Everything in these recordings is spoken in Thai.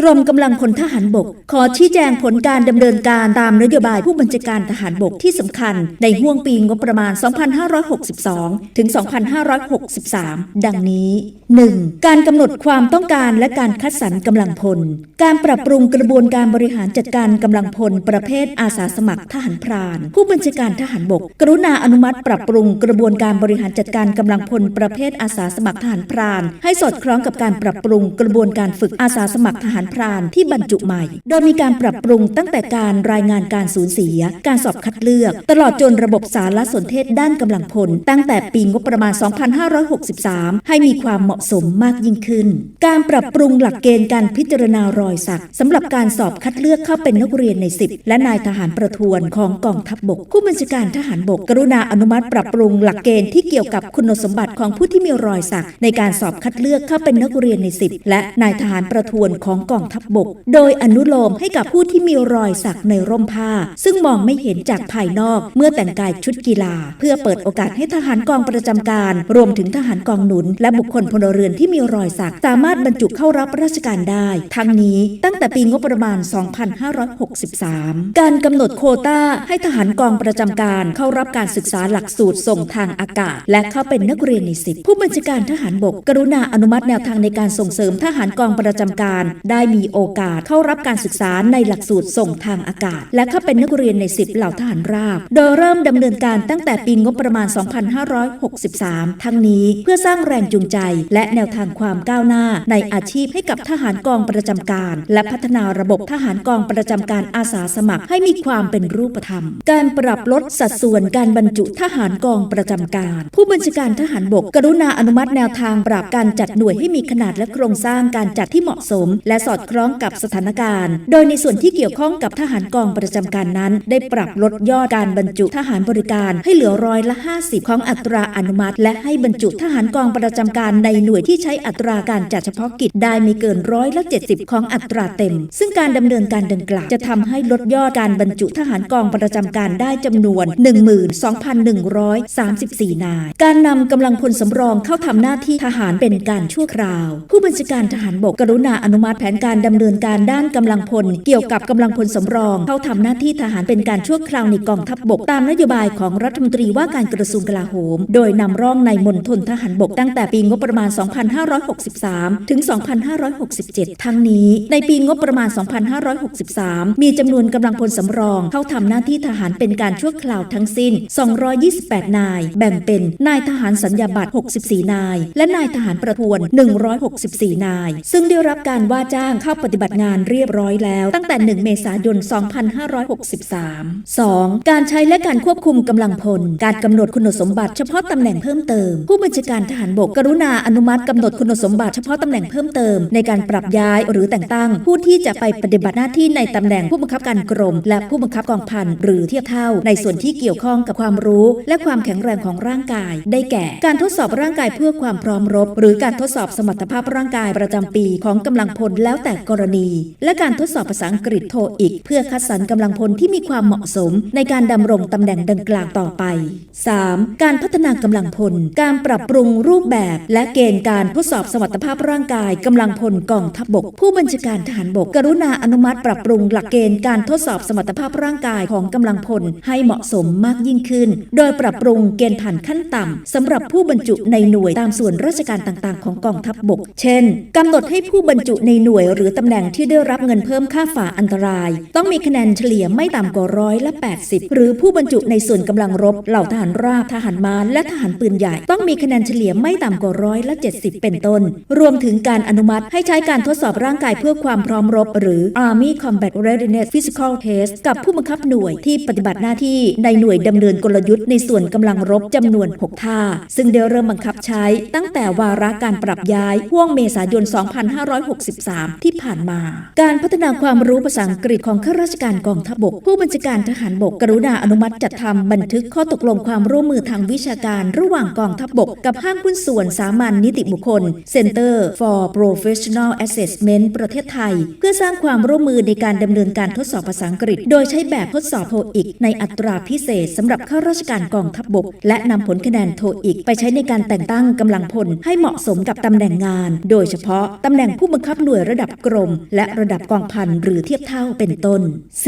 กรมกำลังพลทหารบก ขอชี้แจงผลการดำเนินการตามนโยบายผู้บัญชาการทหารบกที่สำคัญ ในห่วงปีงบประมาณ 2562 ถึง 2563 ดังนี้ 1. การกำหนดความต้องการและการคัดสรรกำลังพล การปรับปรุงกระบวนการบริหารจัดการกำลังพล ประเภทอาสาสมัครทหารพราน ผู้บัญชาการทหารบก กรุณาอนุมัติปรับปรุงกระบวนการบริหารจัดการกำลังพลประเภทอาสาสมัครทหารพราน ให้สอดคล้องกับการปรับปรุงกระบวนการฝึกอาสาสมัครทหารพรานที่บรรจุใหม่ โดยมีการปรับปรุงตั้งแต่การรายงานการสูญเสีย การสอบคัดเลือก ตลอดจนระบบสารสนเทศด้านกำลังพล ตั้งแต่ปีงบประมาณ 2563 ให้มีความเหมาะสมมากยิ่งขึ้น การปรับปรุงหลักเกณฑ์การพิจารณารอยสักสำหรับการสอบคัดเลือกเข้าเป็นนักเรียนใน 10 และนายทหารประทวนของกองทัพบกผู้บัญชาการทหารบก กรุณาอนุมัติปรับปรุงหลักเกณฑ์ที่เกี่ยวกับคุณสมบัติของผู้ที่มีรอยสักในการสอบคัดเลือกเข้าเป็นนักเรียนใน 10 และนายทหารประทวนของกองทัพบก โดยอนุโลมให้กับผู้ที่มีรอยสักในร่มผ้า ซึ่งมองไม่เห็นจากภายนอกเมื่อแต่งกายชุดกีฬา เพื่อเปิดโอกาสให้ทหารกองประจำการ รวมถึงทหารกองหนุน และบุคคลพลเรือนที่มีรอยสัก สามารถบรรจุเข้ารับราชการได้ ทั้งนี้ตั้งแต่ปีงบประมาณ 2563 การกำหนดโคต้าให้ทหารกองประจำการเข้ารับการศึกษาหลักสูตรส่งทางอากาศ และเข้าเป็นนักเรียนในสิบผู้บัญชาการทหารบก กรุณาอนุมัติแนวทางในการส่งเสริมทหารกองประจำการ ได้มีโอกาสเข้ารับการศึกษาในหลักสูตรส่งทางอากาศ และเข้าเป็นนักเรียนในสิบเหล่าทหารราบ โดยเริ่มดำเนินการตั้งแต่ปีงบประมาณ 2563 ทั้งนี้เพื่อสร้างแรงจูงใจ และแนวทางความก้าวหน้าในอาชีพให้กับทหารกองประจำการ และพัฒนาระบบทหารกองประจำการอาสาสมัคร ให้มีความเป็นรูปธรรม การปรับลดสัดส่วนการบรรจุทหารกองประจำการ ผู้บัญชาการทหารบก กรุณาอนุมัติแนวทางปรับการจัดหน่วยให้มีขนาดและโครงสร้างการจัดที่เหมาะสม และสอดคล้องกับสถานการณ์ โดยในส่วนที่เกี่ยวข้องกับทหารกองประจำการนั้น ได้ปรับลดยอดการบรรจุทหารบริการให้เหลือร้อยละ 50 ของอัตราอนุมัติ และให้บรรจุทหารกองประจำการในหน่วยที่ใช้อัตราการจัดเฉพาะกิจได้ไม่เกินร้อยละ 70 ของอัตราเต็ม ซึ่งการดำเนินการดังกล่าวจะทำให้ลดยอดการบรรจุทหารกองประจำการได้จำนวน 12,134 นาย การนำกำลังพลสำรองเข้าทำหน้าที่ทหารเป็นการชั่วคราว ผู้บัญชาการทหารบกกรุณาอนุมัติแผนการการดำเนินการด้านกำลังพล เกี่ยวกับกำลังพลสำรอง เข้าทำหน้าที่ทหารเป็นการชั่วคราวในกองทัพบก ตามนโยบายของรัฐมนตรีว่าการกระทรวงกลาโหม โดยนำร่องในมณฑลทหารบกตั้งแต่ปีงบประมาณ 2563 ถึง 2567 ทั้งนี้ ในปีงบประมาณ 2563 มีจำนวนกำลังพลสำรอง เข้าทำหน้าที่ทหารเป็นการชั่วคราวทั้งสิ้น 228 นาย แบ่งเป็นนายทหารสัญญาบัตร 64 นาย และนายทหารประทวน 164 นาย ซึ่งได้รับการว่าจ้างเข้าปฏิบัติงานเรียบร้อยแล้ว ตั้งแต่ 1 เมษายน 2563 2. การใช้และการควบคุมกำลังพล การกำหนดคุณสมบัติเฉพาะตำแหน่งเพิ่มเติม ผู้บัญชาการทหารบกกรุณาอนุมัติกำหนดคุณสมบัติเฉพาะตำแหน่งเพิ่มเติม ในการปรับย้ายหรือแต่งตั้ง ผู้ที่จะไปปฏิบัติหน้าที่ในตำแหน่งผู้บังคับการกรม และผู้บังคับกองพันหรือเทียบเท่า ในส่วนที่เกี่ยวข้องกับความรู้ และความแข็งแรงของร่างกาย ได้แก่ การทดสอบร่างกายเพื่อความพร้อมรบ หรือการทดสอบสมรรถภาพร่างกายประจำปีของกำลังพลแล้วแต่กรณี และการทดสอบภาษาอังกฤษโทอีก เพื่อคัดสรรกำลังพลที่มีความเหมาะสม ในการดำรงตำแหน่งดังกล่าวต่อไป 3. การพัฒนากำลังพล การปรับปรุงรูปแบบ และเกณฑ์การทดสอบสมรรถภาพร่างกายกำลังพลกองทัพบก ผู้บัญชาการทหารบก กรุณาอนุมัติปรับปรุงหลักเกณฑ์การทดสอบสมรรถภาพร่างกายของกำลังพลให้เหมาะสมมากยิ่งขึ้น โดยปรับปรุงเกณฑ์ผ่านขั้นต่ำสำหรับผู้บรรจุในหน่วยตามส่วนราชการต่างๆ ของกองทัพบก เช่นกำหนดให้ผู้บรรจุในหน่วยหรือตำแหน่งที่ได้รับเงินเพิ่มค่าฝ่าอันตราย ต้องมีคะแนนเฉลี่ยไม่ต่ำกว่าร้อยละ 80 หรือผู้บรรจุในส่วนกำลังรบเหล่าทหารราบทหารม้าและทหารปืนใหญ่ ต้องมีคะแนนเฉลี่ยไม่ต่ำกว่าร้อยละ 70 เป็นต้น รวมถึงการอนุมัติให้ใช้การทดสอบร่างกายเพื่อความพร้อมรบ หรือ Army Combat Readiness Physical Test กับผู้บังคับหน่วยที่ปฏิบัติหน้าที่ในหน่วยดำเนินกลยุทธ์ในส่วนกำลังรบจำนวน 6 ท่า ซึ่งได้เริ่มบังคับใช้ตั้งแต่วาระการปรับย้ายห่วงเมษายน 2563ที่ผ่านมา การพัฒนาความรู้ภาษาอังกฤษของข้าราชการกองทัพบก ผู้บัญชาการทหารบก กรุณาอนุมัติจัดทำบันทึกข้อตกลงความร่วมมือทางวิชาการระหว่างกองทัพบก กับห้างหุ้นส่วนสามัญนิติบุคคล Center for Professional Assessment ประเทศไทย เพื่อสร้างความร่วมมือในการดำเนินการทดสอบภาษาอังกฤษ โดยใช้แบบทดสอบโทอีกในอัตราพิเศษสำหรับข้าราชการกองทัพบก และนำผลคะแนนโทอีก ไปใช้ในการแต่งตั้งกำลังพลให้เหมาะสมกับตำแหน่งงาน โดยเฉพาะตำแหน่งผู้บังคับหน่วยระดับดับกรม และระดับกองพันหรือเทียบเท่าเป็นต้น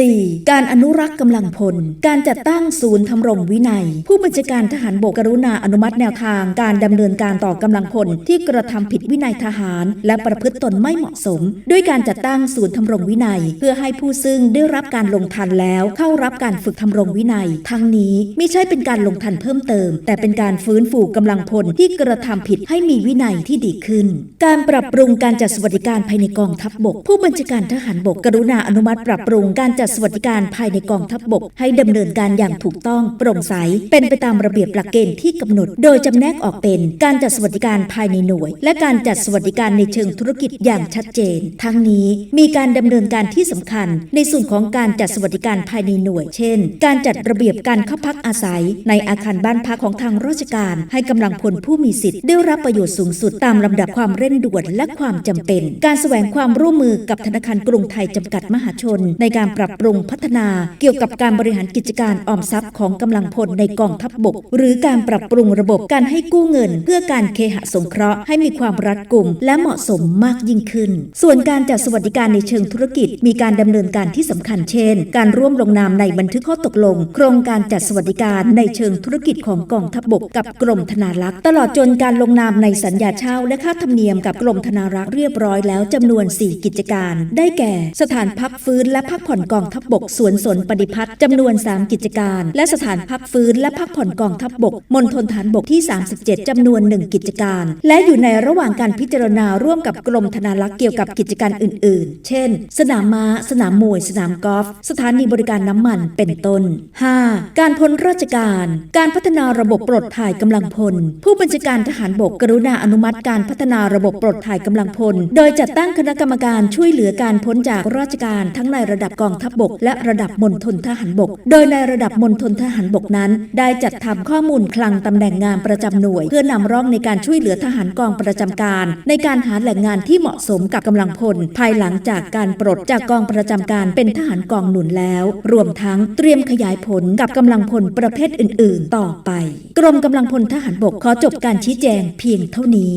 4. การอนุรักษ์กำลังพล การจัดตั้งศูนย์ทำรงวินัย ผู้บัญชาการทหารบกกรุณาอนุมัติแนวทางการดำเนินการต่อกำลังพลที่กระทำผิดวินัยทหาร และประพฤติตนไม่เหมาะสม ด้วยการจัดตั้งศูนย์ทำรงวินัย เพื่อให้ผู้ซึ่งได้รับการลงทันแล้วเข้ารับการฝึกทำรงวินัย ทั้งนี้ไม่ใช่เป็นการลงทันเพิ่มเติม แต่เป็นการฟื้นฟูกำลังพลที่กระทำผิดให้มีวินัยที่ดีขึ้น การปรับปรุงการจัดสวัสดิการภายในกองทัพบก ผู้บัญชาการทหารบก กรุณาอนุมัติปรับปรุงการจัดสวัสดิการภายในกองทัพบกให้ดำเนินการอย่างถูกต้องโปร่งใส เป็นไปตามระเบียบหลักเกณฑ์ที่กำหนด โดยจำแนกออกเป็นการจัดสวัสดิการภายในหน่วย และการจัดสวัสดิการในเชิงธุรกิจอย่างชัดเจน ทั้งนี้มีการดำเนินการที่สำคัญ ในส่วนของการจัดสวัสดิการภายในหน่วย เช่น การจัดระเบียบการเข้าพักอาศัย ในอาคารบ้านพักของทางราชการ ให้กำลังพลผู้มีสิทธิ์ได้รับประโยชน์สูงสุดตามลำดับความเร่งด่วนและความจำเป็น การแสวงความความร่วมมือกับธนาคารกรุงไทยจำกัดมหาชน ในการปรับปรุงพัฒนาเกี่ยวกับการบริหารกิจการออมทรัพย์ของกำลังพลในกองทัพบก หรือการปรับปรุงระบบการให้กู้เงิน เพื่อการเคหะสงเคราะห์ให้มีความรัดกุม และเหมาะสมมากยิ่งขึ้น ส่วนการจัดสวัสดิการในเชิงธุรกิจ มีการดำเนินการที่สำคัญเช่น การร่วมลงนามในบันทึกข้อตกลง โครงการจัดสวัสดิการในเชิงธุรกิจของกองทัพบกกับกรมธนารักษ์ ตลอดจนการลงนามในสัญญาเช่าและค่าธรรมเนียมกับกรมธนารักษ์เรียบร้อยแล้วจำนวน4 กิจการ ได้แก่ สถานพักฟื้นและพักผ่อนกองทัพบกสวนสนปฏิพัฒน์จำนวน 3 กิจการ และสถานพักฟื้นและพักผ่อนกองทัพบกมณฑลฐานบกที่ 37 จำนวน 1 กิจการ และอยู่ในระหว่างการพิจารณาร่วมกับกรมธนารักษ์เกี่ยวกับกิจการอื่น ๆ เช่น สนามม้า สนามมวย สนามกอล์ฟ สถานีบริการน้ำมัน เป็นต้น 5. การพ้นราชการ การพัฒนาระบบปลดถ่ายกำลังพล ผู้บัญชาการทหารบกกรุณาอนุมัติการพัฒนาระบบปลดถ่ายกำลังพล โดยจัดตั้งคณะกรรมการช่วยเหลือการพ้นจากราชการทั้งในระดับกองทัพบก และระดับมณฑลทหารบก โดยในระดับมณฑลทหารบกนั้น ได้จัดทำข้อมูลคลังตำแหน่งงานประจำหน่วย เพื่อนำร่องในการช่วยเหลือทหารกองประจำการ ในการหาแหล่งงานที่เหมาะสมกับกำลังพล ภายหลังจากการปลดจากกองประจำการเป็นทหารกองหนุนแล้ว รวมทั้งเตรียมขยายผลกับกำลังพลประเภทอื่น ๆ ต่อไป กรมกำลังพลทหารบกขอจบการชี้แจงเพียงเท่านี้